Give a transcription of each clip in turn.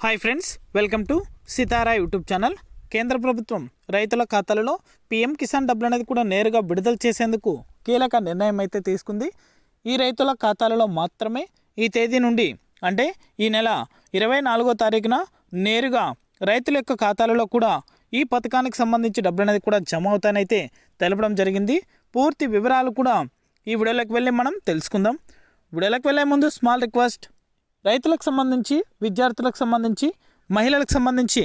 Hi friends welcome to Sitara YouTube channel కేంద్ర ప్రభుత్వం రైతుల ఖాతాలలో పీఎం కిసాన్ డబ్బులు అనేది కూడా నేరుగా విడుదల చేసేందుకు కీలక నిర్ణయం అయితే తీసుకుంది. ఈ రైతుల ఖాతాలలో మాత్రమే ఈ తేదీ నుండి అంటే ఈ నెల ఇరవై నాలుగో తారీఖున నేరుగా రైతుల యొక్క ఖాతాలలో కూడా ఈ పథకానికి సంబంధించి డబ్బులు అనేది కూడా జమ అవుతానైతే తెలపడం జరిగింది. పూర్తి వివరాలు కూడా ఈ వీడియోలోకి వెళ్ళి మనం తెలుసుకుందాం. వీడియోలోకి వెళ్ళే ముందు స్మాల్ రిక్వెస్ట్ రైతులకు సంబంధించి విద్యార్థులకు సంబంధించి మహిళలకు సంబంధించి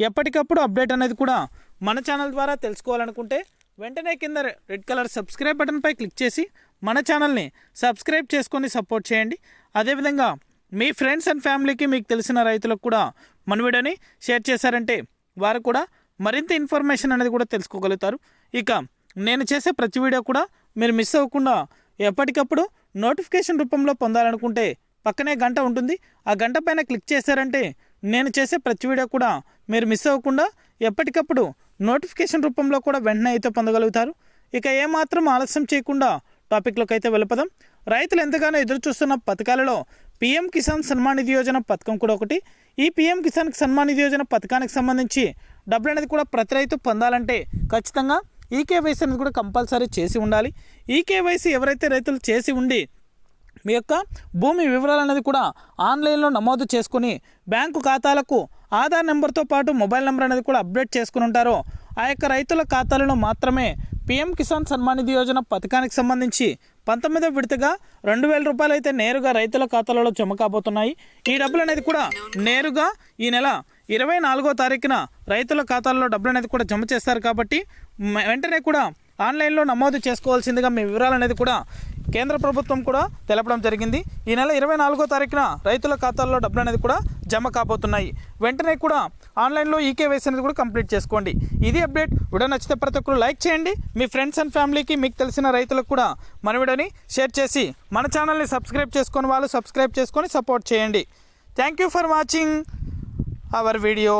ఎప్పటికప్పుడు అప్డేట్ అనేది కూడా మన ఛానల్ ద్వారా తెలుసుకోవాలనుకుంటే వెంటనే కింద రెడ్ కలర్ సబ్స్క్రైబ్ బటన్పై క్లిక్ చేసి మన ఛానల్ని సబ్స్క్రైబ్ చేసుకొని సపోర్ట్ చేయండి. అదేవిధంగా మీ ఫ్రెండ్స్ అండ్ ఫ్యామిలీకి మీకు తెలిసిన రైతులకు కూడా మన వీడియోని షేర్ చేశారంటే వారు కూడా మరింత ఇన్ఫర్మేషన్ అనేది కూడా తెలుసుకోగలుగుతారు. ఇక నేను చేసే ప్రతి వీడియో కూడా మీరు మిస్ అవ్వకుండా ఎప్పటికప్పుడు నోటిఫికేషన్ రూపంలో పొందాలనుకుంటే పక్కనే గంట ఉంటుంది. ఆ గంట పైన క్లిక్ చేశారంటే నేను చేసే ప్రతి వీడియో కూడా మీరు మిస్ అవ్వకుండా ఎప్పటికప్పుడు నోటిఫికేషన్ రూపంలో కూడా వెంటనే అయితే పొందగలుగుతారు. ఇక ఏమాత్రం ఆలస్యం చేయకుండా టాపిక్లోకి అయితే వెళ్ళిపోదాం. రైతులు ఎంతగానో ఎదురు చూస్తున్న పథకాలలో పీఎం కిసాన్ సన్మాన్ నిధి యోజన పథకం కూడా ఒకటి. ఈ పీఎం కిసాన్ సన్మాన్ నిధి యోజన పథకానికి సంబంధించి డబ్బులు అనేది కూడా ప్రతి రైతు పొందాలంటే ఖచ్చితంగా ఈ కేవైసీ అనేది కూడా కంపల్సరీ చేసి ఉండాలి. ఈ కేవైసీ ఎవరైతే రైతులు చేసి ఉండి మీ యొక్క భూమి వివరాలు అనేది కూడా ఆన్లైన్లో నమోదు చేసుకుని బ్యాంకు ఖాతాలకు ఆధార్ నెంబర్తో పాటు మొబైల్ నెంబర్ అనేది కూడా అప్డేట్ చేసుకుని ఉంటారో. ఆ యొక్క రైతుల ఖాతాలను మాత్రమే పీఎం కిసాన్ సన్మాన్ నిధి యోజన పథకానికి సంబంధించి పంతొమ్మిదో విడతగా రెండు వేల రూపాయలు అయితే నేరుగా రైతుల ఖాతాలలో జమ కాబోతున్నాయి. ఈ డబ్బులు అనేది కూడా నేరుగా ఈ నెల ఇరవై నాలుగో తారీఖున రైతుల ఖాతాల్లో డబ్బులు అనేది కూడా జమ చేస్తారు కాబట్టి వెంటనే కూడా ఆన్లైన్లో నమోదు చేసుకోవాల్సిందిగా మీ వివరాలు అనేది కూడా కేంద్ర ప్రభుత్వం కూడా తెలపడం జరిగింది. ఈ నెల ఇరవై నాలుగో తారీఖున రైతుల ఖాతాల్లో డబ్బులు అనేది కూడా జమ కాబోతున్నాయి. వెంటనే కూడా ఆన్లైన్లో ఈకేవైసీ అనేది కూడా కంప్లీట్ చేసుకోండి. ఇది అప్డేట్. వీడియో నచ్చితే ప్రతి ఒక్కరు లైక్ చేయండి. మీ ఫ్రెండ్స్ అండ్ ఫ్యామిలీకి మీకు తెలిసిన రైతులకు కూడా మన వీడియోని షేర్ చేసి మన ఛానల్ని సబ్స్క్రైబ్ చేసుకొని వాళ్ళు సబ్స్క్రైబ్ చేసుకొని సపోర్ట్ చేయండి. Thank you for watching our video.